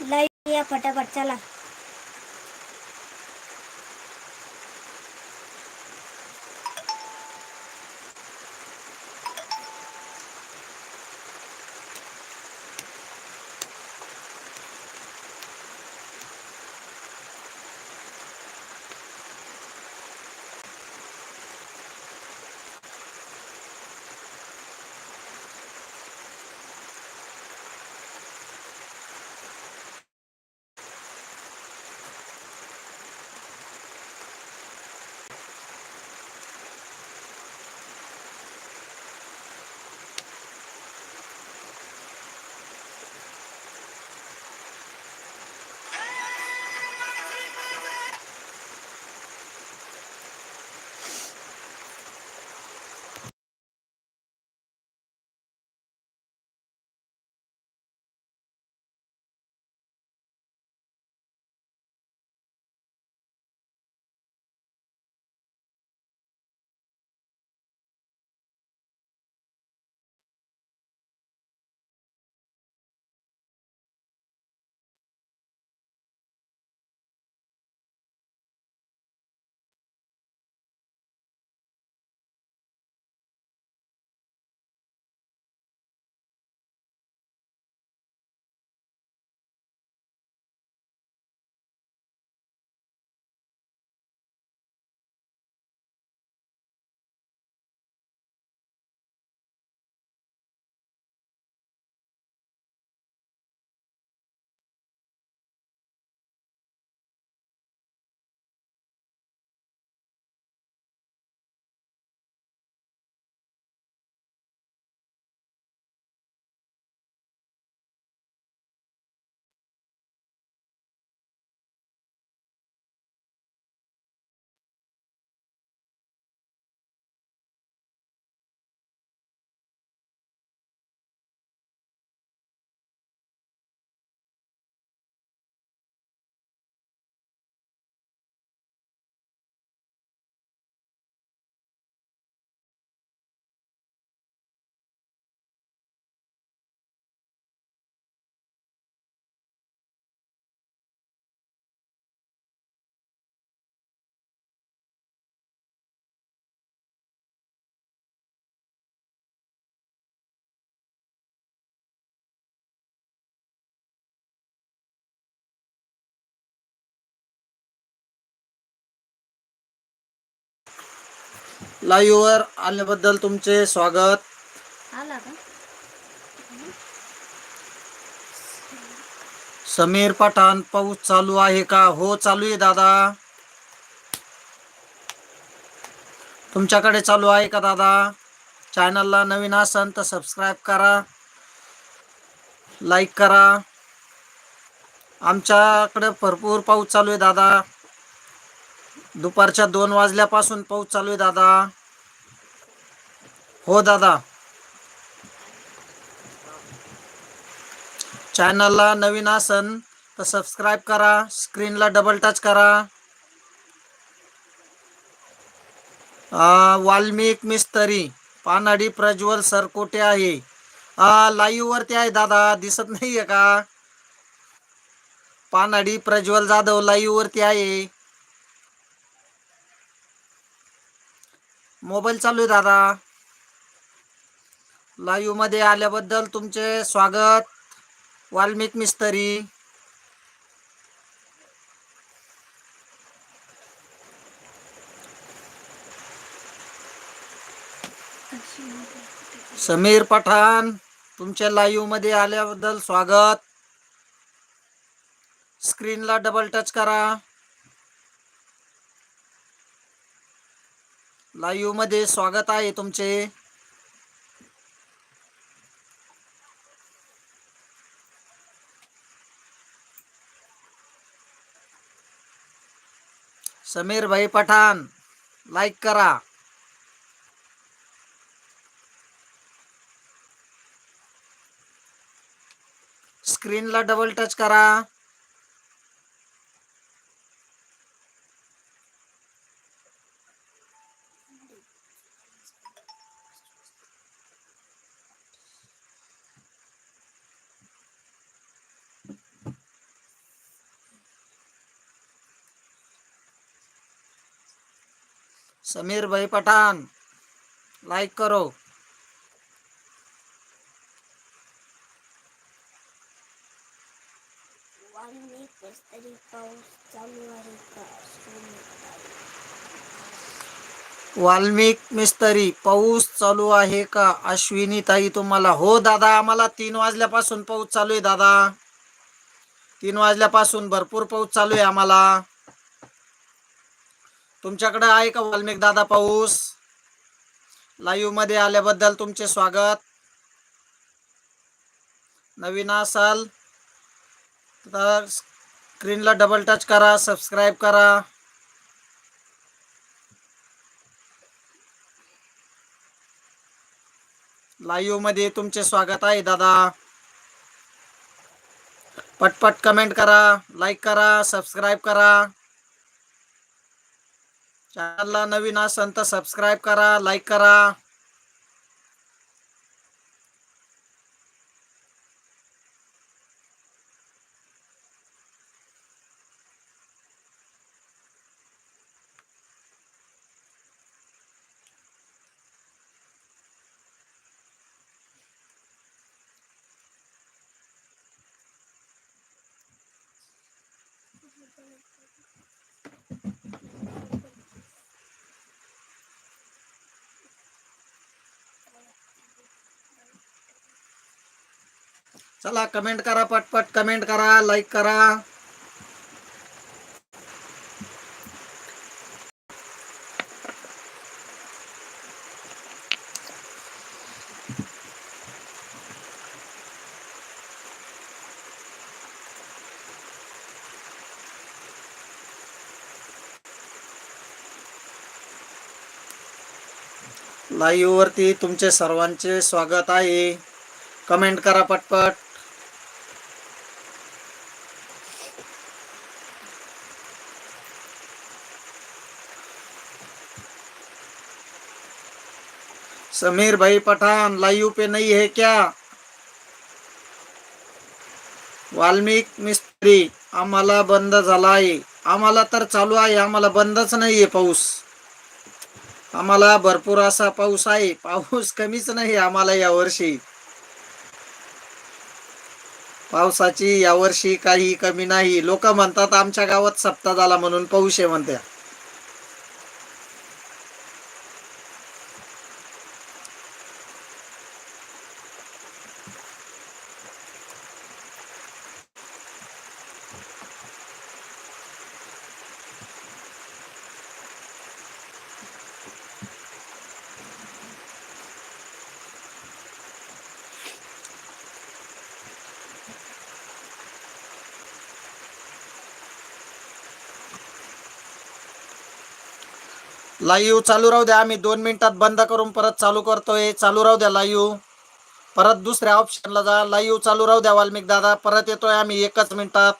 Live या फटाफट चला. लाईव्हवर आल्याबद्दल तुमचे स्वागत. आला का? समीर पठाण पाऊस चालू आहे का? हो चालू आहे दादा. तुमच्याकडे चालू आहे का दादा? चॅनलला नवीन असाल तर सबस्क्राईब करा लाईक करा. आमच्याकडे भरपूर पाऊस चालू आहे दादा. दुपारच्या दोन वाजल्यापासून पाऊस चालू आहे दादा. हो दादा. चॅनलला नवीन असन तर सबस्क्राईब करा स्क्रीनला डबल टच करा. वाल्मिक मिस्तरी पानाडी प्रज्वल सरकोटे आहे? लाईव्ह वरती आहे दादा. दिसत नाहीये का? पानाडी प्रज्वल जाधव लाईव्ह वरती आहे. मोबाईल चालू आहे दादा. लाईव्हमध्ये आल्याबद्दल तुमचे स्वागत. वाल्मिक मिस्तरी. समीर पठाण तुमच्या लाईव्हमध्ये आल्याबद्दल स्वागत. स्क्रीनला डबल टच करा. लाईव्हमध्ये स्वागत आहे तुमचे. समीर भाई पठाण लाईक करा. स्क्रीनला डबल टच करा. समीर भाई पठान लाईक करो. वाल्मिक मिस्त्री पाऊस चालू आहे का? अश्विनी ताई तुम्हाला. हो दादा आम्हाला तीन वाजल्यापासून पाऊस चालू आहे दादा. तीन वाजल्यापासून भरपूर पाऊस चालू आहे आम्हाला. तुमच्याकडे आहे का वाल्मिक दादा पाऊस? लाईव्हमध्ये आल्याबद्दल तुमचे स्वागत. नवीन असाल तर स्क्रीनला डबल टच करा सबस्क्राईब करा. लाईव्हमध्ये तुमचे स्वागत आहे दादा. पटपट कमेंट करा लाईक करा सबस्क्राईब करा. चॅनलला नवीन असन तर सबस्क्राईब करा लाईक करा. चला कमेंट करा पटपट कमेंट करा लाईक करा. लाईव्ह वरती तुमचे सर्वांचे स्वागत आहे. कमेंट करा पटपट. समीर भाई पठान लाइव पे नहीं है क्या? वाल्मिक मिस्त्री आम्हाला बंद झाला आहे आम्हाला तर चालू आहे आम्हाला बंदच नाही आहे पाऊस. आम्हाला भरपूर असा पाऊस आहे. पाऊस कमीच नाही आम्हाला यावर्षी. पावसाची यावर्षी काही कमी नाही. लोक म्हणतात आमच्या गावात सप्ताह झाला म्हणून पाऊस आहे म्हणत्या. लाईव्ह चालू राहू द्या. आम्ही दोन मिनिटात बंद करून परत चालू करतोय. चालू राहू द्या लाईव्ह. परत दुसऱ्या ऑप्शनला जा. लाईव्ह चालू राहू द्या वाल्मिक दादा. परत येतोय आम्ही एकच मिनिटात.